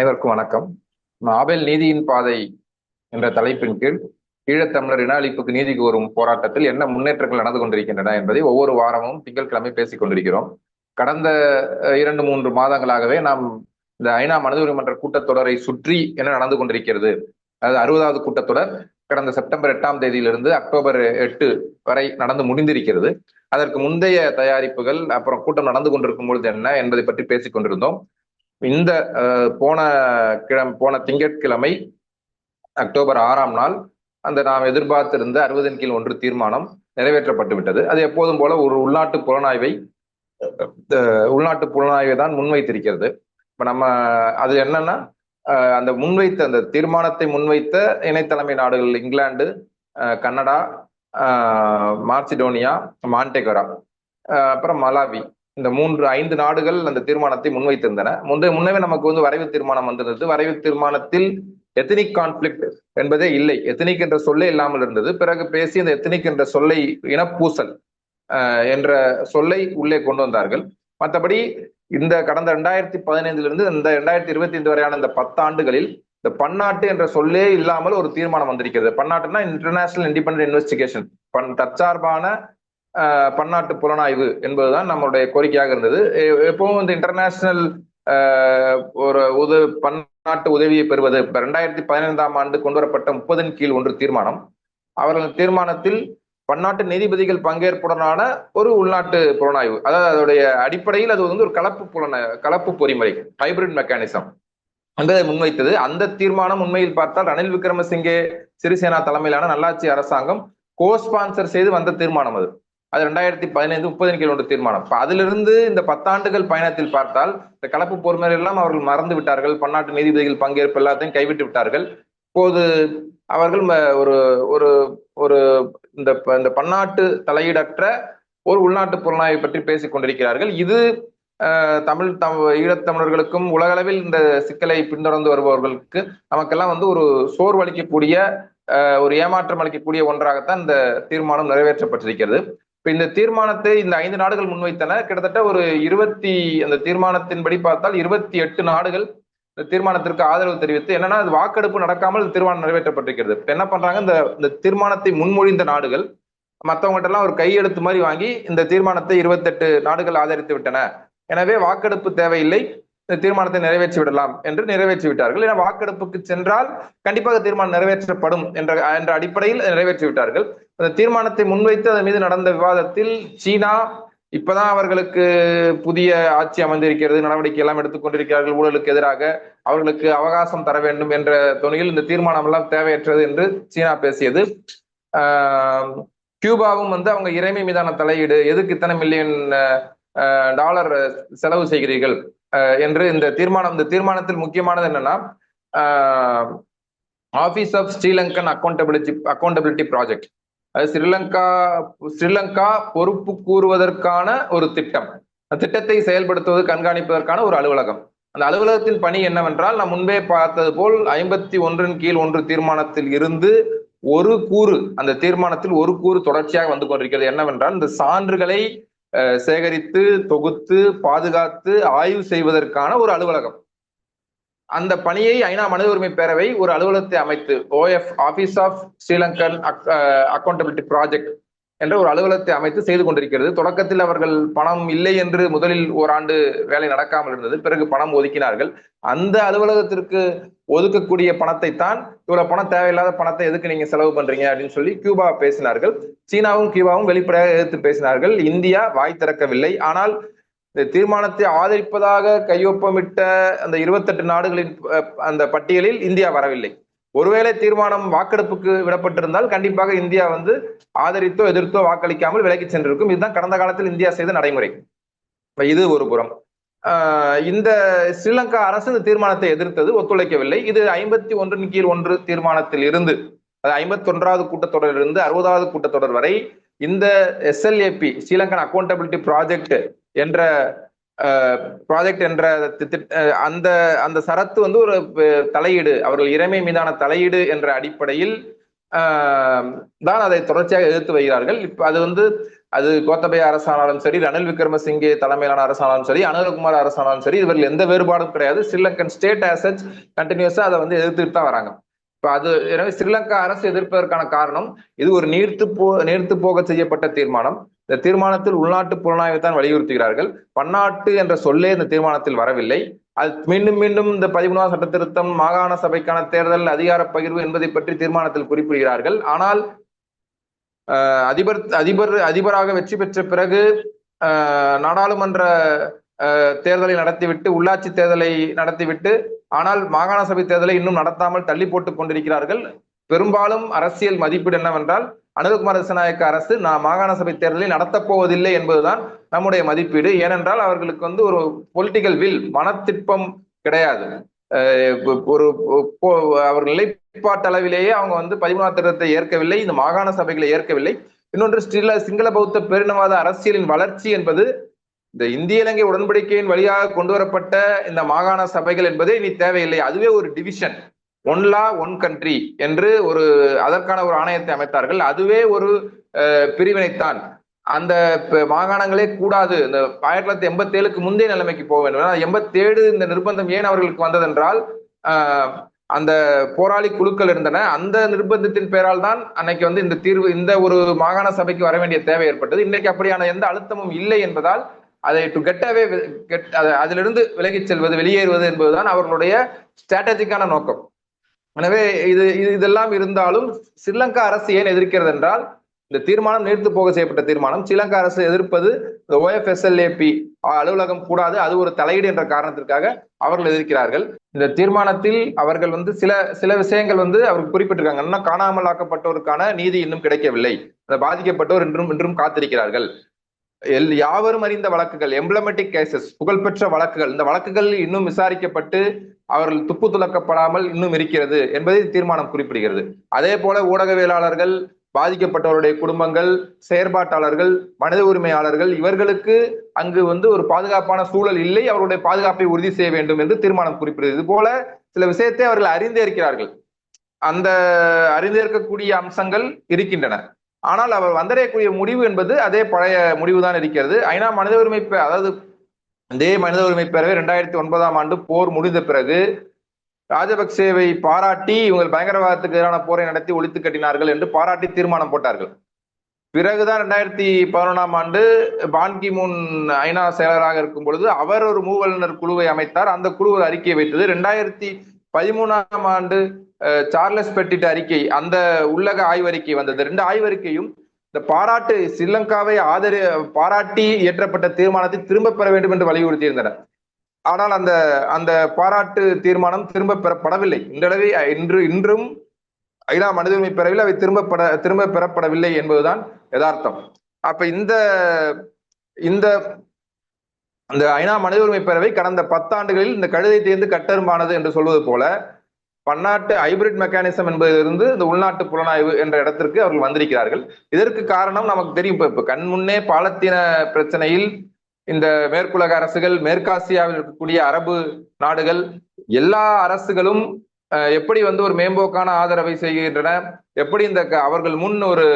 அனைவருக்கும் வணக்கம். ஆபேல் நீதியின் பாதை என்ற தலைப்பின் கீழ் ஈழத்தமிழர் இன அழிப்புக்கு நீதி கோரும் போராட்டத்தில் என்ன முன்னேற்றங்கள் நடந்து கொண்டிருக்கின்றன என்பதை ஒவ்வொரு வாரமும் திங்கட்கிழமை பேசிக் கொண்டிருக்கிறோம். கடந்த இரண்டு மூன்று மாதங்களாகவே நாம் இந்த ஐநா மனித உரிமன்ற கூட்டத்தொடரை சுற்றி என்ன நடந்து கொண்டிருக்கிறது. அதாவது அறுபதாவது கூட்டத்தொடர். கடந்த செப்டம்பர் எட்டாம் தேதியிலிருந்து அக்டோபர் எட்டு வரை நடந்து முடிந்திருக்கிறது. அதற்கு முந்தைய தயாரிப்புகள் அப்புறம் கூட்டம் நடந்து கொண்டிருக்கும் பொழுது என்ன என்பதை பற்றி பேசிக் கொண்டிருந்தோம். இந்த போன கிழம் போன திங்கட்கிழமை அக்டோபர் ஆறாம் நாள் அந்த நாம் எதிர்பார்த்திருந்த அறுபதின் கீழ் ஒன்று தீர்மானம் நிறைவேற்றப்பட்டு விட்டது. அது எப்போதும் போல ஒரு உள்நாட்டு புலனாய்வை உள்நாட்டு புலனாய்வை தான் முன்வைத்திருக்கிறது. இப்ப நம்ம அது என்னன்னா அந்த முன்வைத்த அந்த தீர்மானத்தை முன்வைத்த இணைத்தலைமை நாடுகள் England Canada Canada Macedonia Montenegro அப்புறம் மலாவி இந்த மூன்று ஐந்து நாடுகள் அந்த தீர்மானத்தை முன்வைத்திருந்தன. முந்தைய முன்னவே நமக்கு வந்து வரைவு தீர்மானம் வந்திருந்தது. வரைவு தீர்மானத்தில் எத்தனிக் கான்ஃபிளிக்ட் என்பதே இல்லை. எத்தனிக் என்ற சொல்லே இல்லாமல் இருந்தது. பிறகு பேசி அந்த எத்தனிக் என்ற சொல்லை இனப்பூசல் என்ற சொல்லை உள்ளே கொண்டு வந்தார்கள். மற்றபடி இந்த கடந்த ரெண்டாயிரத்தி பதினைந்திலிருந்து இந்த ரெண்டாயிரத்தி இருபத்தி ஐந்து வரையான இந்த பத்தாண்டுகளில் இந்த பன்னாட்டு என்ற சொல்லே இல்லாமல் ஒரு தீர்மானம் வந்திருக்கிறது. பன்னாட்டுனா இன்டர்நேஷனல் இண்டிபெண்ட் இன்வெஸ்டிகேஷன் பன் தற்சார்பான பன்னாட்டு புலனாய்வு என்பதுதான் நம்மளுடைய கோரிக்கையாக இருந்தது. எப்பவும் இந்த இன்டர்நேஷனல் ஒரு உத பன்னாட்டு உதவியை பெறுவது ரெண்டாயிரத்தி பதினைந்தாம் ஆண்டு கொண்டு வரப்பட்ட முப்பதின் கீழ் ஒன்று தீர்மானம். அவர்கள் தீர்மானத்தில் பன்னாட்டு நீதிபதிகள் பங்கேற்புடனான ஒரு உள்நாட்டு புலனாய்வு அதாவது அதோடைய அடிப்படையில் அது வந்து ஒரு கலப்பு புலன கலப்பு பொறிமுறை ஹைபிரிட் மெக்கானிசம் என்பதை முன்வைத்தது. அந்த தீர்மானம் உண்மையில் பார்த்தால் ரணில் விக்ரமசிங்கே சிறிசேனா தலைமையிலான நல்லாட்சி அரசாங்கம் கோ ஸ்பான்சர் செய்து வந்த தீர்மானம் அது. அது ரெண்டாயிரத்தி பதினைந்து முப்பதின் கீழ் ஒன்று தீர்மானம். இப்போ அதிலிருந்து இந்த பத்தாண்டுகள் பயணத்தில் பார்த்தால் இந்த கலப்பு பொறுமை எல்லாம் அவர்கள் மறந்து விட்டார்கள். பன்னாட்டு நீதிபதிகள் பங்கேற்பு எல்லாத்தையும் கைவிட்டு விட்டார்கள். இப்போது அவர்கள் ஒரு ஒரு ஒரு இந்த ப- இந்த பன்னாட்டு தலையீடற்ற ஒரு உள்நாட்டு புலனாய்வை பற்றி பேசிக் கொண்டிருக்கிறார்கள். இது தமிழ் தம் ஈழத்தமிழர்களுக்கும் உலகளவில் இந்த சிக்கலை பின்தொடர்ந்து வருபவர்களுக்கு நமக்கெல்லாம் வந்து ஒரு சோர்வளிக்கக்கூடிய ஒரு ஏமாற்றம் அளிக்கக்கூடிய ஒன்றாகத்தான் இந்த தீர்மானம் நிறைவேற்றப்பட்டிருக்கிறது. இப்ப இந்த தீர்மானத்தை இந்த ஐந்து நாடுகள் முன்வைத்தன. கிட்டத்தட்ட ஒரு இருபத்தி அந்த தீர்மானத்தின்படி பார்த்தால் இருபத்தி எட்டு நாடுகள் இந்த தீர்மானத்திற்கு ஆதரவு தெரிவித்து என்னன்னா அது வாக்கெடுப்பு நடக்காமல் தீர்மானம் நிறைவேற்றப்பட்டிருக்கிறது. இப்ப என்ன பண்றாங்க? இந்த இந்த தீர்மானத்தை முன்மொழிந்த நாடுகள் மற்றவங்ககிட்ட எல்லாம் ஒரு கையெழுத்து மாதிரி வாங்கி இந்த தீர்மானத்தை இருபத்தெட்டு நாடுகள் ஆதரித்து விட்டன. எனவே வாக்கெடுப்பு தேவையில்லை இந்த தீர்மானத்தை நிறைவேற்றி விடலாம் என்று நிறைவேற்றி விட்டார்கள். ஏன்னா வாக்கெடுப்புக்கு சென்றால் கண்டிப்பாக தீர்மானம் நிறைவேற்றப்படும் என்ற என்ற அடிப்படையில் நிறைவேற்றி விட்டார்கள். அந்த தீர்மானத்தை முன்வைத்து அதன் மீது நடந்த விவாதத்தில் சீனா இப்பதான் அவர்களுக்கு புதிய ஆட்சி அமைந்திருக்கிறது நடவடிக்கை எல்லாம் எடுத்துக்கொண்டிருக்கிறார்கள் ஊழலுக்கு எதிராக அவர்களுக்கு அவகாசம் தர வேண்டும் என்ற துணியில் இந்த தீர்மானம் எல்லாம் தேவையற்றது என்று சீனா பேசியது. கியூபாவும் வந்து அவங்க இறைமை மீதான தலையீடு எதுக்கு இத்தனை மில்லியன் டாலர் செலவு செய்கிறீர்கள் என்று இந்த தீர்மானம் இந்த தீர்மானத்தில் முக்கியமானது என்னன்னா office of Sri Lankan accountability accountability project. அது ஸ்ரீலங்கா ஸ்ரீலங்கா பொறுப்பு கூறுவதற்கான ஒரு திட்டம். அந்த திட்டத்தை செயல்படுத்துவது கண்காணிப்பதற்கான ஒரு அலுவலகம். அந்த அலுவலகத்தின் பணி என்னவென்றால் நான் முன்பே பார்த்தது போல் ஐம்பத்தி ஒன்றின் கீழ் ஒன்று தீர்மானத்தில் இருந்து ஒரு கூறு அந்த தீர்மானத்தில் ஒரு கூறு தொடர்ச்சியாக வந்து கொண்டிருக்கிறது. என்னவென்றால் இந்த சான்றுகளை சேகரித்து தொகுத்து பாதுகாத்து ஆய்வு செய்வதற்கான ஒரு அலுவலகம். அந்த பணியை ஐநா மனித உரிமை பேரவை ஒரு அலுவலகத்தை அமைத்து OF office of Sri Lankan accountability project என்ற ஒரு அலுவலகத்தை அமைத்து செய்து கொண்டிருக்கிறது. தொடக்கத்தில் அவர்கள் பணம் இல்லை என்று முதலில் ஓராண்டு வேலை நடக்காமல் இருந்தது. பிறகு பணம் ஒதுக்கினார்கள். அந்த அலுவலகத்திற்கு ஒதுக்கக்கூடிய பணத்தை தான் இவ்வளவு பணம் தேவையில்லாத பணத்தை எதுக்கு நீங்க செலவு பண்றீங்க? அப்படின்னு சொல்லி கியூபா பேசினார்கள். சீனாவும் கியூபாவும் வெளிப்படையாக எதிர்த்து பேசினார்கள். இந்தியா வாய் திறக்கவில்லை. ஆனால் இந்த தீர்மானத்தை ஆதரிப்பதாக கையொப்பமிட்ட அந்த இருபத்தெட்டு நாடுகளின் அந்த பட்டியலில் இந்தியா வரவில்லை. ஒருவேளை தீர்மானம் வாக்கெடுப்புக்கு விடப்பட்டிருந்தால் கண்டிப்பாக இந்தியா வந்து ஆதரித்தோ எதிர்த்தோ வாக்களிக்காமல் விலகி சென்றிருக்கும். இதுதான் கடந்த காலத்தில் இந்தியா செய்த நடைமுறை. இது ஒரு புறம். ஆஹ் இந்த ஸ்ரீலங்கா அரசு இந்த தீர்மானத்தை எதிர்த்தது ஒத்துழைக்கவில்லை. இது ஐம்பத்தி ஒன்றின் கீழ் ஒன்று தீர்மானத்தில் இருந்து அது ஐம்பத்தி ஒன்றாவது கூட்டத்தொடரில் இருந்து அறுபதாவது கூட்டத்தொடர் வரை இந்த SLAP Sri Lankan accountability project என்ற ப்ராஜெக்ட் என்ற அந்த அந்த சரத்து வந்து ஒரு தலையீடு அவர்கள் இறைமை மீதான தலையீடு என்ற அடிப்படையில் தான் அதை தொடர்ச்சியாக எதிர்த்து வருகிறார்கள். இப்போ அது வந்து அது கோத்தபய அரசானாலும் சரி ரணில் விக்ரமசிங்கே தலைமையிலான அரசானாலும் சரி அனுரகுமார் அரசானாலும் சரி இவர்கள் எந்த வேறுபாடும் கிடையாது. ஸ்ரீலங்கன் ஸ்டேட் ஆசச் கண்டினியூஸா அதை வந்து எதிர்த்துட்டு தான் வராங்க. இப்ப அது எனவே ஸ்ரீலங்கா அரசு எதிர்ப்பதற்கான காரணம் இது ஒரு நீர்த்து போ நீர்த்து போக செய்யப்பட்ட தீர்மானம். இந்த தீர்மானத்தில் உள்நாட்டு புலனாய்வை தான் வலியுறுத்துகிறார்கள். பன்னாட்டு என்ற சொல்லே இந்த தீர்மானத்தில் வரவில்லை. அது மீண்டும் மீண்டும் இந்த பதிமூணாம் சட்ட திருத்தம் மாகாண சபைக்கான தேர்தல் அதிகார பகிர்வு என்பதை பற்றி தீர்மானத்தில் குறிப்பிடுகிறார்கள். ஆனால் அதிபர் அதிபர் அதிபராக வெற்றி பெற்ற பிறகு நாடாளுமன்ற தேர்தலை நடத்திவிட்டு உள்ளாட்சி தேர்தலை நடத்திவிட்டு ஆனால் மாகாண சபை தேர்தலை இன்னும் நடத்தாமல் தள்ளி போட்டுக் கொண்டிருக்கிறார்கள். பெரும்பாலும் அரசியல் மதிப்பீடு என்னவென்றால் அனுகுமார் திசநாயக்க அரசு நான் மாகாண சபை தேர்தலை நடத்தப் போவதில்லை என்பதுதான் நம்முடைய மதிப்பீடு. ஏனென்றால் அவர்களுக்கு வந்து ஒரு பொலிட்டிக்கல் வில் மனத்திற்பம் கிடையாது. ஒரு அவர் நிலைப்பாட்டு அளவிலேயே அவங்க வந்து பதிமூணாம் திருத்தத்தை ஏற்கவில்லை இந்த மாகாண சபைகளை ஏற்கவில்லை. இன்னொன்று ஸ்ரீல சிங்கள பௌத்த பேரினவாத அரசியலின் வளர்ச்சி என்பது இந்த இந்திய இலங்கை உடன்படிக்கையின் வழியாக கொண்டு வரப்பட்ட இந்த மாகாண சபைகள் என்பதே இனி தேவையில்லை. அதுவே ஒரு division one law one country என்று ஒரு அதற்கான ஒரு ஆணையத்தை அமைத்தார்கள். அதுவே ஒரு பிரிவினைத்தான். அந்த மாகாணங்களே கூடாது. இந்த ஆயிரத்தி தொள்ளாயிரத்தி எண்பத்தி ஏழுக்கு முந்தைய நிலைமைக்கு போக வேண்டும். எண்பத்தி ஏழு இந்த நிர்பந்தம் ஏன் அவர்களுக்கு வந்ததென்றால் அந்த போராளி குழுக்கள் இருந்தன. அந்த நிர்பந்தத்தின் பெயரால் தான் அன்னைக்கு வந்து இந்த தீர்வு இந்த ஒரு மாகாண சபைக்கு வர வேண்டிய தேவை ஏற்பட்டது. இன்னைக்கு அப்படியான எந்த அழுத்தமும் இல்லை என்பதால் அதை டு கெட்டவே அதிலிருந்து விலகிச் செல்வது வெளியேறுவது என்பதுதான் அவர்களுடைய ஸ்ட்ராட்டஜிக்கான நோக்கம். எனவே இது இதெல்லாம் இருந்தாலும் ஸ்ரீலங்கா அரசு ஏன் எதிர்க்கிறது என்றால் இந்த தீர்மானம் நீர்த்து போக செய்யப்பட்ட தீர்மானம். ஸ்ரீலங்கா அரசு எதிர்ப்பது இந்த ஓஎஃப்எஸ்எல்ஏபி அலுவலகம் கூடாது அது ஒரு தலையீடு என்ற காரணத்திற்காக அவர்கள் எதிர்க்கிறார்கள். இந்த தீர்மானத்தில் அவர்கள் வந்து சில சில விஷயங்கள் வந்து அவர்கள் குறிப்பிட்டிருக்காங்க. இன்னும் காணாமல் ஆக்கப்பட்டோருக்கான நீதி இன்னும் கிடைக்கவில்லை. பாதிக்கப்பட்டோர் இன்றும் இன்றும் காத்திருக்கிறார்கள். எல் யாவரும் அறிந்த வழக்குகள் எம்ப்ளமெட்டிக் கேசஸ் புகழ்பெற்ற வழக்குகள். இந்த வழக்குகள் இன்னும் விசாரிக்கப்பட்டு அவர்கள் துப்பு துலக்கப்படாமல் இன்னும் இருக்கிறது என்பதை தீர்மானம் குறிப்பிடுகிறது. அதே போல ஊடகவியலாளர்கள் பாதிக்கப்பட்டவருடைய குடும்பங்கள் செயற்பாட்டாளர்கள் மனித உரிமையாளர்கள் இவர்களுக்கு அங்கு வந்து ஒரு பாதுகாப்பான சூழல் இல்லை அவருடைய பாதுகாப்பை உறுதி செய்ய வேண்டும் என்று தீர்மானம் குறிப்பிடுகிறது. இது போல சில விஷயத்தை அவர்கள் அறிந்தே இருக்கிறார்கள். அந்த அறிந்திருக்கக்கூடிய அம்சங்கள் இருக்கின்றன. ஆனால் அவர் வந்தடையக்கூடிய முடிவு என்பது அதே பழைய முடிவுதான் இருக்கிறது. ஐநா மனித உரிமை அதாவது இதே மனித உரிமை பேரவை ரெண்டாயிரத்தி ஒன்பதாம் ஆண்டு போர் முடிந்த பிறகு ராஜபக்சேவை பாராட்டி இவங்க பயங்கரவாதத்துக்கு எதிரான போரை நடத்தி ஒழித்து கட்டினார்கள் என்று பாராட்டி தீர்மானம் போட்டார்கள். பிறகுதான் ரெண்டாயிரத்தி பதினொன்றாம் ஆண்டு பான்கி முன் ஐநா செயலராக இருக்கும் பொழுது அவர் ஒரு மூவல்லுநர் குழுவை அமைத்தார். அந்த குழு ஒரு அறிக்கையை வைத்தது. ரெண்டாயிரத்தி பதிமூணாம் ஆண்டு சார்லஸ் பெட்டிட் அறிக்கை அந்த உள்ளக ஆய்வறிக்கை வந்தது. ரெண்டு ஆய்வறிக்கையும் இந்த பாராட்டு ஸ்ரீலங்காவை ஆதரி பாராட்டி இயற்றப்பட்ட தீர்மானத்தை திரும்ப பெற வேண்டும் என்று வலியுறுத்தியிருந்தனர். ஆனால் அந்த அந்த பாராட்டு தீர்மானம் திரும்ப பெறப்படவில்லை. இன்றளவே இன்று இன்றும் ஐநா மனித உரிமை பெறவில்லை அவை திரும்பப்பட திரும்ப பெறப்படவில்லை என்பதுதான் யதார்த்தம். அப்ப இந்த இந்த அந்த ஐநா மனித உரிமை பேரவை கடந்த பத்தாண்டுகளில் இந்த கழுதை தேர்ந்து கட்டெரும்பானது என்று சொல்வது போல பன்னாட்டு ஹைபிரிட் மெக்கானிசம் என்பதிலிருந்து இந்த உள்நாட்டு புலனாய்வு என்ற இடத்திற்கு அவர்கள் வந்திருக்கிறார்கள். இதற்கு காரணம் நமக்கு தெரியும் இப்ப கண் முன்னே பாலத்தீன பிரச்சனையில் இந்த மேற்குலக அரசுகள் மேற்காசியாவில் இருக்கக்கூடிய அரபு நாடுகள் எல்லா அரசுகளும் எப்படி வந்து ஒரு மேம்போக்கான ஆதரவை செய்கின்றன எப்படி இந்த அவர்கள் முன் ஒரு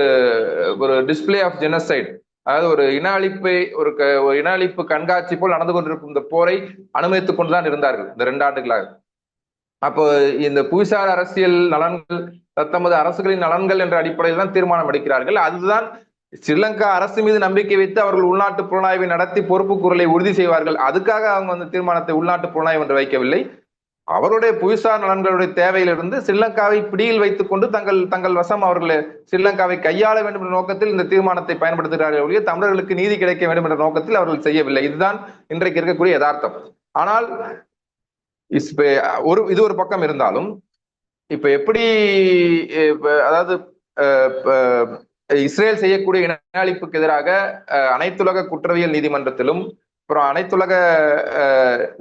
ஒரு டிஸ்பிளே ஆஃப் ஜெனசைட் அதாவது ஒரு இன அழிப்பை ஒரு ஒரு இன அழிப்பு கண்காட்சி போல் நடந்து கொண்டிருக்கும் இந்த போரை அனுமதித்துக் கொண்டுதான் இருந்தார்கள் இந்த ரெண்டு ஆண்டுகளாக. அப்போ இந்த புவிசார் அரசியல் நலன்கள் தத்தமது அரசுகளின் நலன்கள் என்ற அடிப்படையில் தான் தீர்மானம் எடுக்கிறார்கள். அதுதான் ஸ்ரீலங்கா அரசு மீது நம்பிக்கை வைத்து அவர்கள் உள்நாட்டு புலனாய்வை நடத்தி பொறுப்பு குரலை உறுதி செய்வார்கள். அதுக்காக அவங்க அந்த தீர்மானத்தை உள்நாட்டு புலனாய்வு என்று வைக்கவில்லை. அவருடைய புவிசார் நலன்களுடைய தேவையிலிருந்து ஸ்ரீலங்காவை பிடியில் வைத்துக் கொண்டு தங்கள் தங்கள் வசம் அவர்கள் ஸ்ரீலங்காவை கையாள வேண்டும் என்ற நோக்கத்தில் இந்த தீர்மானத்தை பயன்படுத்துகிறார்கள் ஒழிய தமிழர்களுக்கு நீதி கிடைக்க வேண்டும் என்ற நோக்கத்தில் அவர்கள் செய்யவில்லை இதுதான் இன்றைக்கு இருக்கக்கூடிய யதார்த்தம் ஆனால் ஒரு இது ஒரு பக்கம் இருந்தாலும் இப்ப எப்படி அதாவது இஸ்ரேல் செய்யக்கூடிய இன அழிப்புக்கு எதிராக அனைத்துலக குற்றவியல் நீதிமன்றத்திலும் அப்புறம் அனைத்துலக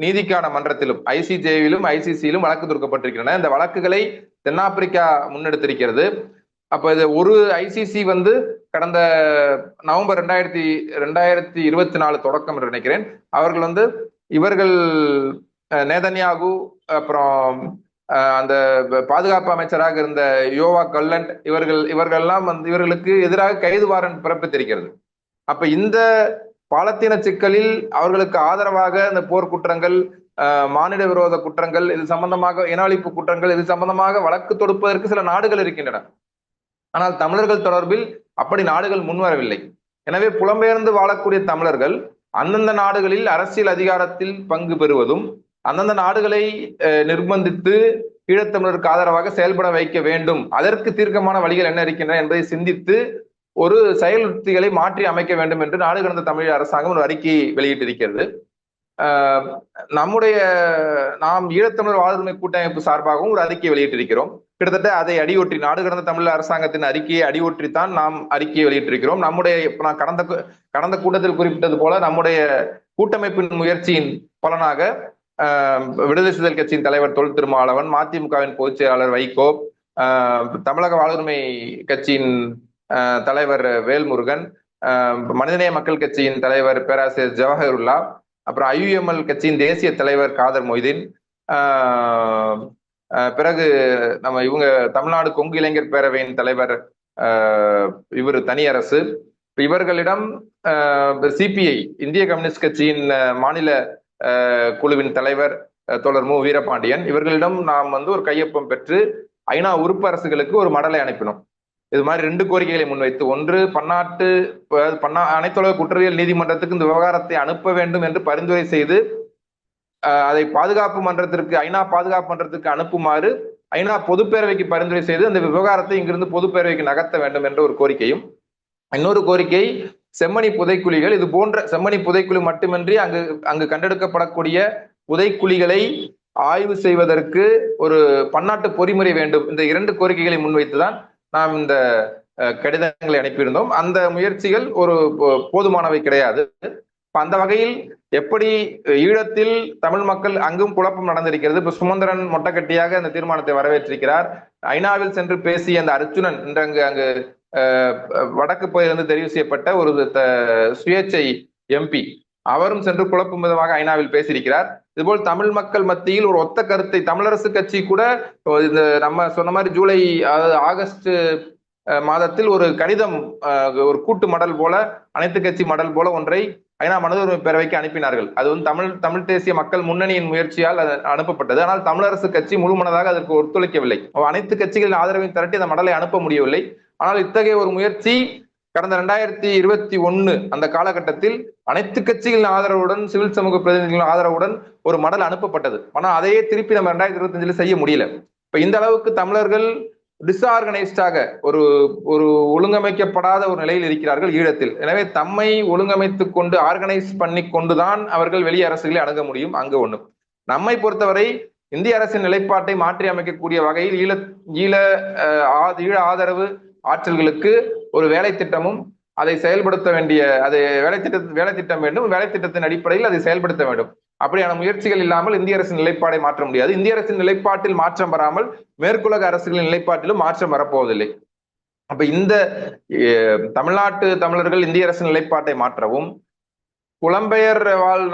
நீதிக்கான மன்றத்திலும் ஐசிஜேவிலும் ஐசிசியிலும் வழக்கு தொடுக்கப்பட்டிருக்கின்றன. இந்த வழக்குகளை தென்னாப்பிரிக்கா முன்னெடுத்திருக்கிறது. அப்ப இது ஒரு ஐசிசி வந்து கடந்த நவம்பர் ரெண்டாயிரத்தி ரெண்டாயிரத்தி இருபத்தி நாலு தொடக்கம் என்று நினைக்கிறேன். அவர்கள் வந்து இவர்கள் நேதன்யாகு அப்புறம் அந்த பாதுகாப்பு அமைச்சராக இருந்த யோவா கல்லண்ட் இவர்கள் இவர்கள்லாம் வந்து இவர்களுக்கு எதிராக கைது வாரண்ட் பிறப்பித்திருக்கிறது. அப்ப இந்த பாலத்தீன சிக்கலில் அவர்களுக்கு ஆதரவாக இந்த போர் குற்றங்கள் மானிட விரோத குற்றங்கள் இது சம்பந்தமாக இனஅழிப்பு குற்றங்கள் இது சம்பந்தமாக வழக்கு தொடுப்பதற்கு சில நாடுகள் இருக்கின்றன. ஆனால் தமிழர்கள் தொடர்பில் அப்படி நாடுகள் முன்வரவில்லை. எனவே புலம்பெயர்ந்து வாழக்கூடிய தமிழர்கள் அந்தந்த நாடுகளில் அரசியல் அதிகாரத்தில் பங்கு பெறுவதும் அந்தந்த நாடுகளை நிர்பந்தித்து ஈழத்தமிழருக்கு ஆதரவாக செயல்பட வைக்க வேண்டும். அதற்கு தீர்க்கமான வழிகள் என்ன இருக்கின்றன என்பதை சிந்தித்து ஒரு செயல் உத்திகளை மாற்றி அமைக்க வேண்டும் என்று நாடு கடந்த தமிழ் அரசாங்கம் ஒரு அறிக்கை வெளியிட்டிருக்கிறது. நம்முடைய நாம் ஈழத்தமிழர் வாழ்வுரிமை கூட்டமைப்பு சார்பாகவும் ஒரு அறிக்கை வெளியிட்டிருக்கிறோம். கிட்டத்தட்ட அதை அடியொற்றி நாடு கடந்த தமிழ் அரசாங்கத்தின் அறிக்கையை அடியொற்றித்தான் நாம் அறிக்கையை வெளியிட்டிருக்கிறோம். நம்முடைய நான் கடந்த கடந்த கூட்டத்தில் குறிப்பிட்டது போல நம்முடைய கூட்டமைப்பின் முயற்சியின் பலனாக விடுதலை சிதல் கட்சியின் தலைவர் தொல் திருமாவளவன் மதிமுகவின் பொதுச் செயலாளர் வைகோ தமிழக வாழ்வுரிமை கட்சியின் தலைவர் வேல்முருகன் மனிதநேய மக்கள் கட்சியின் தலைவர் பேராசிரியர் ஜவஹருல்லா அப்புறம் ஐயுஎம்எல் கட்சியின் தேசிய தலைவர் காதர் மொய்தீன் பிறகு நம்ம இவங்க தமிழ்நாடு கொங்கு இளைஞர் பேரவையின் தலைவர் இவர் தனியரசு. இவர்களிடம் சிபிஐ இந்திய கம்யூனிஸ்ட் கட்சியின் மாநில குழுவின் தலைவர் தோழர் மு. வீரபாண்டியன் இவர்களிடம் நாம் வந்து ஒரு கையொப்பம் பெற்று ஐநா உறுப்பு அரசுகளுக்கு ஒரு மடலை அனுப்பினோம். இது மாதிரி ரெண்டு கோரிக்கைகளை முன்வைத்து ஒன்று பன்னாட்டு பன்னா அனைத்துலக குற்றவியல் நீதிமன்றத்துக்கு இந்த விவகாரத்தை அனுப்ப வேண்டும் என்று பரிந்துரை செய்து அதை பாதுகாப்பு மன்றத்திற்கு ஐநா பாதுகாப்பு மன்றத்திற்கு அனுப்புமாறு ஐநா பொதுப்பேரவைக்கு பரிந்துரை செய்து அந்த விவகாரத்தை இங்கிருந்து பொதுப்பேரவைக்கு நகர்த்த வேண்டும் என்ற ஒரு கோரிக்கையும். இன்னொரு கோரிக்கை செம்மணி புதைக்குழிகள். இது போன்ற செம்மணி புதைக்குழி மட்டுமின்றி அங்கு அங்கு கண்டெடுக்கப்படக்கூடிய புதைக்குழிகளை ஆய்வு செய்வதற்கு ஒரு பன்னாட்டு பொறிமுறை வேண்டும். இந்த இரண்டு கோரிக்கைகளை முன்வைத்துதான் நாம் இந்த கடிதங்களை அனுப்பியிருந்தோம். அந்த முயற்சிகள் ஒரு போதுமானவை கிடையாது. அந்த வகையில் எப்படி ஈழத்தில் தமிழ் மக்கள் அங்கும் குழப்பம் நடந்திருக்கிறது? இப்ப சுமந்திரன் மொட்டைக்கட்டியாக அந்த தீர்மானத்தை வரவேற்றிருக்கிறார். ஐநாவில் சென்று பேசிய அந்த அர்ஜுனன் என்று அங்கு அங்கு வடக்கு பகுதியிலிருந்து தெரிவு செய்யப்பட்ட ஒரு சுயேட்சை எம்பி. அவரும் சென்று குழப்பும் விதமாக ஐநாவில் பேசியிருக்கிறார். இதுபோல் தமிழ் மக்கள் மத்தியில் ஒரு ஒத்த கருத்தை தமிழரசு கட்சி கூட இந்த நம்ம சொன்ன மாதிரி ஜூலை ஆகஸ்ட் மாதத்தில் ஒரு கடிதம் ஒரு கூட்டு மடல் போல அனைத்து கட்சி மடல் போல ஒன்றை ஐநா மனதுரிமை பேரவைக்கு அனுப்பினார்கள். அது வந்து தமிழ் தமிழ் தேசிய மக்கள் முன்னணியின் முயற்சியால் அது அனுப்பப்பட்டது. ஆனால் தமிழரசு கட்சி முழுமனதாக அதற்கு ஒத்துழைக்கவில்லை. அனைத்து கட்சிகளின் ஆதரவையும் திரட்டி அந்த மடலை அனுப்ப முடியவில்லை. ஆனால் இத்தகைய ஒரு முயற்சி கடந்த ரெண்டாயிரத்தி இருபத்தி ஒன்னு அந்த காலகட்டத்தில் அனைத்து கட்சிகளின் ஆதரவுடன் சிவில் சமூக பிரதிநிதிகளின் ஆதரவுடன் ஒரு மடல் அனுப்பப்பட்டது. ஆனால் அதையே திருப்பி நம்ம ரெண்டாயிரத்தி இருபத்தி அஞ்சுல செய்ய முடியல. இப்ப இந்த அளவுக்கு தமிழர்கள் டிஸ்ஆர்கனைஸ்டாக ஒரு ஒரு ஒழுங்கமைக்கப்படாத ஒரு நிலையில் இருக்கிறார்கள் ஈழத்தில். எனவே தம்மை ஒழுங்கமைத்துக் கொண்டு ஆர்கனைஸ் பண்ணி கொண்டுதான் அவர்கள் வெளி அரசுகளை அணுக முடியும் அங்கு ஒண்ணு. நம்மை பொறுத்தவரை இந்திய அரசின் நிலைப்பாட்டை மாற்றி அமைக்கக்கூடிய வகையில் ஈழ ஈழ ஈழ ஆதரவு ஆற்றல்களுக்கு ஒரு வேலை திட்டமும் அதை செயல்படுத்த வேண்டிய அதை வேலை திட்ட வேலை திட்டம் வேண்டும். வேலை திட்டத்தின் அடிப்படையில் அதை செயல்படுத்த வேண்டும். அப்படியான முயற்சிகள் இல்லாமல் இந்திய அரசின் நிலைப்பாடை மாற்ற முடியாது. இந்திய அரசின் நிலைப்பாட்டில் மாற்றம் வராமல் மேற்குலக அரசுகளின் நிலைப்பாட்டிலும் மாற்றம் வரப்போவதில்லை. அப்ப இந்த தமிழ்நாட்டு தமிழர்கள் இந்திய அரசின் நிலைப்பாட்டை மாற்றவும் புலம்பெயர் வாழ்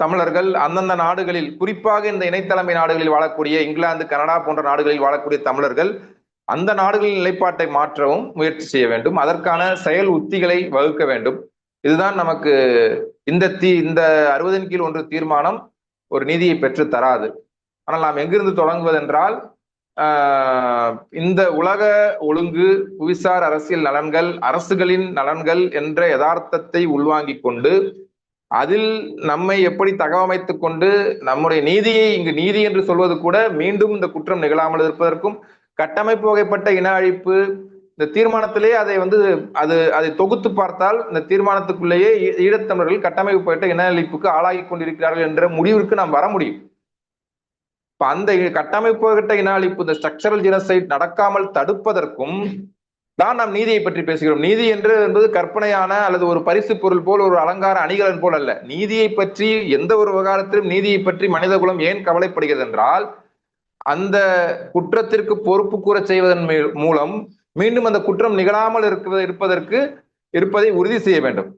தமிழர்கள் அந்தந்த நாடுகளில் குறிப்பாக இந்த இணைத்தலைமை நாடுகளில் வாழக்கூடிய இங்கிலாந்து கனடா போன்ற நாடுகளில் வாழக்கூடிய தமிழர்கள் அந்த நாடுகளின் நிலைப்பாட்டை மாற்றவும் முயற்சி செய்ய வேண்டும். அதற்கான செயல் உத்திகளை வகுக்க வேண்டும். இதுதான் நமக்கு இந்த தீ இந்த அறுபதின் கீழ் ஒன்று தீர்மானம் ஒரு நீதியை பெற்று தராது. ஆனால் நாம் எங்கிருந்து தொடங்குவதென்றால் இந்த உலக ஒழுங்கு புவிசார் அரசியல் நலன்கள் அரசுகளின் நலன்கள் என்ற யதார்த்தத்தை உள்வாங்கிக் கொண்டு அதில் நம்மை எப்படி தகவமைத்துக் கொண்டு நம்முடைய நீதியை இங்கு நீதி என்று சொல்வது கூட மீண்டும் இந்த குற்றம் நிகழாமல் இருப்பதற்கும் கட்டமைப்பு வகைப்பட்ட இன அழிப்பு இந்த தீர்மானத்திலே அதை வந்து அது அதை தொகுத்து பார்த்தால் இந்த தீர்மானத்துக்குள்ளேயே ஈழத்தமிழர்கள் கட்டமைப்பு இன அழிப்புக்கு ஆளாகி கொண்டிருக்கிறார்கள் என்ற முடிவிற்கு நாம் வர முடியும். இப்ப அந்த கட்டமைப்பு வகைப்பட்ட இன அழிப்பு இந்த ஸ்ட்ரக்சரல் ஜினசைட் நடக்காமல் தடுப்பதற்கும் தான் நாம் நீதியை பற்றி பேசுகிறோம். நீதி என்று என்பது கற்பனையான அல்லது ஒரு பரிசு பொருள் போல் ஒரு அலங்கார அணிகலன் போல் அல்ல. நீதியை பற்றி எந்த ஒரு விவகாரத்திலும் நீதியை பற்றி மனித குலம் ஏன் கவலைப்படுகிறது என்றால் அந்த குற்றத்திற்கு பொறுப்பு கூற செய்வதன் மூலம் மீண்டும் அந்த குற்றம் நிகழாமல் இருப்பதற்கு இருப்பதை உறுதி செய்ய வேண்டும்.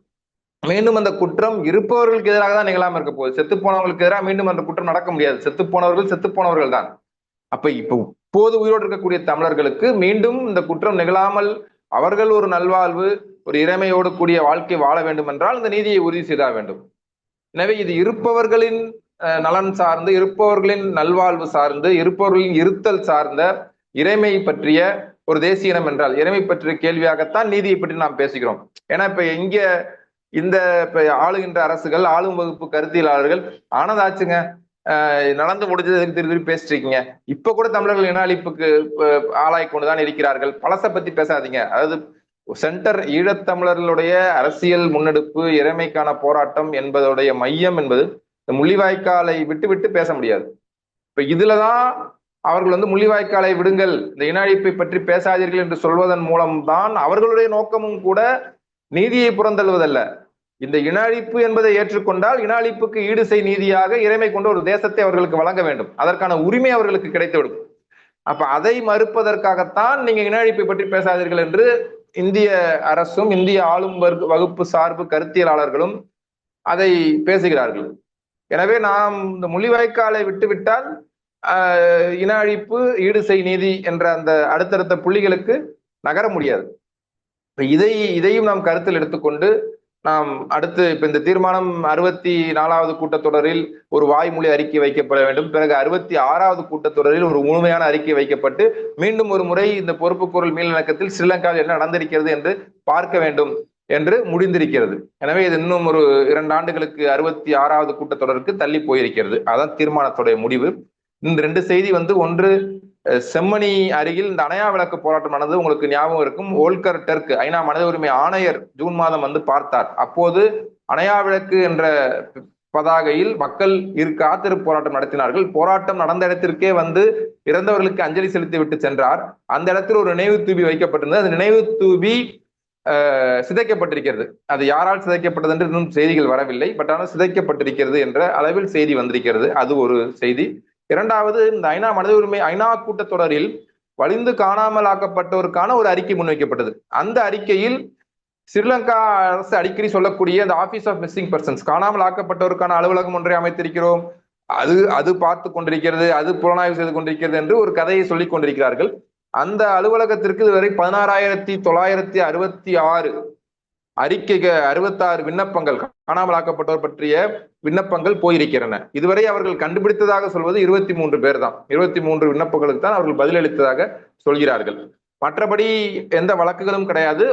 மீண்டும் அந்த குற்றம் இருப்பவர்களுக்கு எதிராக தான் நிகழாமல் இருக்க போகுது. செத்து போனவர்களுக்கு எதிராக மீண்டும் அந்த குற்றம் நடக்க முடியாது. செத்து போனவர்கள் செத்து போனவர்கள் தான். அப்ப இப்போ இப்போது உயிரோடு இருக்கக்கூடிய தமிழர்களுக்கு மீண்டும் இந்த குற்றம் நிகழாமல் அவர்கள் ஒரு நல்வாழ்வு ஒரு இறைமையோடு கூடிய வாழ்க்கை வாழ வேண்டும் என்றால் இந்த நீதியை உறுதி செய்தா வேண்டும். எனவே இது இருப்பவர்களின் நலன் சார்ந்து இருப்பவர்களின் நல்வாழ்வு சார்ந்து இருப்பவர்களின் இருத்தல் சார்ந்த இறைமை பற்றிய ஒரு தேசிய இனம் என்றால் இறைமை பற்றிய கேள்வியாகத்தான் நீதியை பற்றி நாம் பேசுகிறோம். ஏன்னா இப்ப இங்க இந்த இப்ப ஆளுகின்ற அரசுகள் ஆளும் வகுப்பு கருத்தியலாளர்கள் ஆனதாச்சுங்க நடந்து முடிஞ்சது எதுக்கு திருப்பி திருப்பி பேசிட்டு இருக்கீங்க. இப்ப கூட தமிழர்கள் இன அழிப்புக்கு ஆளாய் கொண்டுதான் இருக்கிறார்கள். பழச பத்தி பேசாதீங்க. அதாவது சென்டர் ஈழத்தமிழர்களுடைய அரசியல் முன்னெடுப்பு இறைமைக்கான போராட்டம் என்பதுடைய மையம் என்பது இந்த முள்ளிவாய்க்காலை விட்டு விட்டு பேச முடியாது. இப்ப இதுலதான் அவர்கள் வந்து முள்ளிவாய்க்காலை விடுங்கள் இந்த இன அழிப்பை பற்றி பேசாதீர்கள் என்று சொல்வதன் மூலம்தான் அவர்களுடைய நோக்கமும் கூட நீதியை புறந்தள்ளுவதல்ல. இந்த இன அழிப்பு என்பதை ஏற்றுக்கொண்டால் இன அழிப்புக்கு ஈடு செய் நீதியாக இறைமை கொண்ட ஒரு தேசத்தை அவர்களுக்கு வழங்க வேண்டும். அதற்கான உரிமை அவர்களுக்கு கிடைத்துவிடும். அப்ப அதை மறுப்பதற்காகத்தான் நீங்க இன அழிப்பை பற்றி பேசாதீர்கள் என்று இந்திய அரசும் இந்திய ஆளும் வகுப்பு சார்பு கருத்தியலாளர்களும் அதை பேசுகிறார்கள். எனவே நாம் இந்த முள்ளிவாய்க்காலை விட்டுவிட்டால் இன அழிப்பு ஈடு செய் நீதி என்ற அந்த அடுத்தடுத்த புள்ளிகளுக்கு நகர முடியாது. இப்ப இதை இதையும் நாம் கருத்தில் எடுத்துக்கொண்டு நாம் அடுத்து இப்ப இந்த தீர்மானம் அறுபத்தி நாலாவது கூட்டத்தொடரில் ஒரு வாய்மொழி அறிக்கை வைக்கப்பட வேண்டும். பிறகு அறுபத்தி ஆறாவது கூட்டத்தொடரில் ஒரு முழுமையான அறிக்கை வைக்கப்பட்டு மீண்டும் ஒரு முறை இந்த பொறுப்புக்கூறல் மீளிணக்கத்தில் ஸ்ரீலங்காவில் என்ன நடந்திருக்கிறது என்று பார்க்க வேண்டும். என்று முடிந்திருக்கிறது. எனவே இது இன்னும் ஒரு இரண்டு ஆண்டுகளுக்கு அறுபத்தி ஆறாவது கூட்டத்தொடருக்கு தள்ளி போயிருக்கிறது. அதான் தீர்மானத்துடைய முடிவு. இந்த ரெண்டு செய்தி வந்து ஒன்று செம்மணி அருகில் இந்த அணையா விளக்கு போராட்டம் நடந்தது. உங்களுக்கு ஞாபகம் இருக்கும். ஓல்கர் டெர்க் ஐநா மனித உரிமை ஆணையர் ஜூன் மாதம் வந்து பார்த்தார். அப்போது அணையா விளக்கு என்ற பதாகையில் மக்கள் இரு காத்திருப்பு போராட்டம் நடத்தினார்கள். போராட்டம் நடந்த இடத்திற்கே வந்து இறந்தவர்களுக்கு அஞ்சலி செலுத்தி விட்டு சென்றார். அந்த இடத்தில் ஒரு நினைவு தூபி வைக்கப்பட்டிருந்தது. அந்த நினைவு தூபி சிதைக்கப்பட்டிருக்கிறது. அது யாரால் சிதைக்கப்பட்டது என்று இன்னும் செய்திகள் வரவில்லை. பட் ஆனால் சிதைக்கப்பட்டிருக்கிறது என்ற அளவில் செய்தி வந்திருக்கிறது. அது ஒரு செய்தி. இரண்டாவது இந்த ஐநா மனித உரிமை ஐநா கூட்டத்தொடரில் வலிந்து காணாமல் ஆக்கப்பட்டோருக்கான ஒரு அறிக்கை முன்வைக்கப்பட்டது. அந்த அறிக்கையில் ஸ்ரீலங்கா அரசு அடிக்கடி சொல்லக்கூடிய அந்த ஆபீஸ் ஆஃப் மிஸ்ஸிங் பர்சன்ஸ் காணாமல் ஆக்கப்பட்டோருக்கான அலுவலகம் ஒன்றை அமைத்திருக்கிறோம். அது அது பார்த்து கொண்டிருக்கிறது அது புலனாய்வு செய்து கொண்டிருக்கிறது என்று ஒரு கதையை சொல்லிக் கொண்டிருக்கிறார்கள். அந்த அலுவலகத்திற்கு இதுவரை பதினாறாயிரத்தி தொள்ளாயிரத்தி அறுபத்தி ஆறு அறிக்கை அறுபத்தாறு விண்ணப்பங்கள் காணாமல் ஆக்கப்பட்டோர் பற்றிய விண்ணப்பங்கள் போயிருக்கின்றன. இதுவரை அவர்கள் கண்டுபிடித்ததாக சொல்வது இருபத்தி மூன்று பேர் தான் இருபத்தி மூன்று விண்ணப்பங்களுக்கு தான் அவர்கள் பதிலளித்ததாக சொல்கிறார்கள். மற்றபடி எந்த வழக்குகளும் கிடையாது.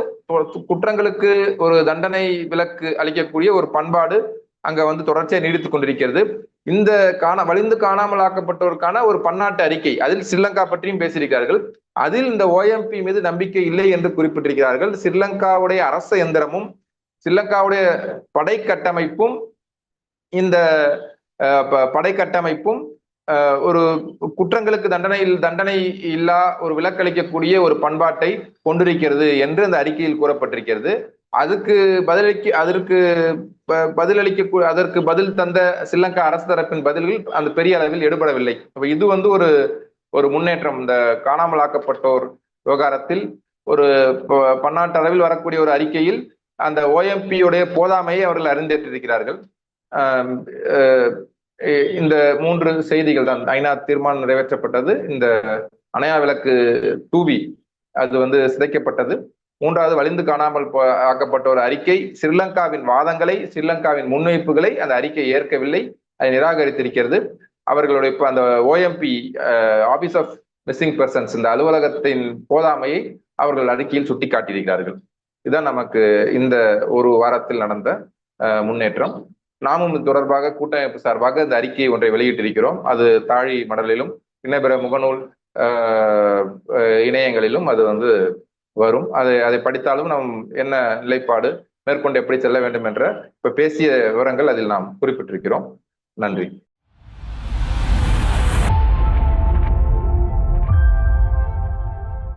குற்றங்களுக்கு ஒரு தண்டனை விலக்கு அளிக்கக்கூடிய ஒரு பண்பாடு அங்க வந்து தொடர்ச்சியாக நீடித்துக் கொண்டிருக்கிறது. இந்த காண வலிந்து காணாமல் ஆக்கப்பட்டோருக்கான ஒரு பன்னாட்டு அறிக்கை அதில் ஸ்ரீலங்கா பற்றியும் பேசியிருக்கிறார்கள். அதில் இந்த ஓஎம்பி மீது நம்பிக்கை இல்லை என்று குறிப்பிட்டிருக்கிறார்கள். ஸ்ரீலங்காவுடைய அரச எந்திரமும் ஸ்ரீலங்காவுடைய படை கட்டமைப்பும் இந்த ப- படை கட்டமைப்பும் ஒரு குற்றங்களுக்கு தண்டனை தண்டனை இல்லா ஒரு விலக்களிக்கக்கூடிய ஒரு பண்பாட்டை கொண்டிருக்கிறது என்று அந்த அறிக்கையில் கூறப்பட்டிருக்கிறது. அதுக்கு பதிலளிக்க அதற்கு ப- பதிலளிக்க அதற்கு பதில் தந்த ஸ்ரீலங்கா அரசு தரப்பின் பதில்கள் அந்த பெரிய அளவில் எடுபடவில்லை. அப்ப இது வந்து ஒரு ஒரு முன்னேற்றம். இந்த காணாமல் ஆக்கப்பட்டோர் விவகாரத்தில் ஒரு ப- பன்னாட்டு அளவில் வரக்கூடிய ஒரு அறிக்கையில் அந்த ஓஎம்பியுடைய போதாமையை அவர்கள் அறிந்தேற்றிருக்கிறார்கள். இந்த மூன்று செய்திகள் தான். ஐநா தீர்மானம் நிறைவேற்றப்பட்டது. இந்த அணையா விளக்கு தூவி அது வந்து சிதைக்கப்பட்டது. மூன்றாவது வலிந்து காணாமல் ஆக்கப்பட்ட ஒரு அறிக்கை. ஸ்ரீலங்காவின் வாதங்களை ஸ்ரீலங்காவின் முன்வைப்புகளை அந்த அறிக்கை ஏற்கவில்லை. அதை நிராகரித்திருக்கிறது. அவர்களுடைய அந்த OMP office of missing persons இந்த அலுவலகத்தின் போதாமையை அவர்கள் அறிக்கையில் சுட்டிக்காட்டியிருக்கிறார்கள். இதுதான் நமக்கு இந்த ஒரு வாரத்தில் நடந்த முன்னேற்றம். நாமும் இது தொடர்பாக கூட்டமைப்பு சார்பாக இந்த அறிக்கையை ஒன்றை வெளியிட்டிருக்கிறோம். அது தாழி மடலிலும் இன்ன பிற முகநூல் இணையங்களிலும் அது வந்து வரும். அதை அதை படித்தாலும் நாம் என்ன நிலைப்பாடு மேற்கொண்டு எப்படி செல்ல வேண்டும் என்ற இப்ப பேசிய விவரங்கள் அதில் நாம் குறிப்பிட்டிருக்கிறோம். நன்றி.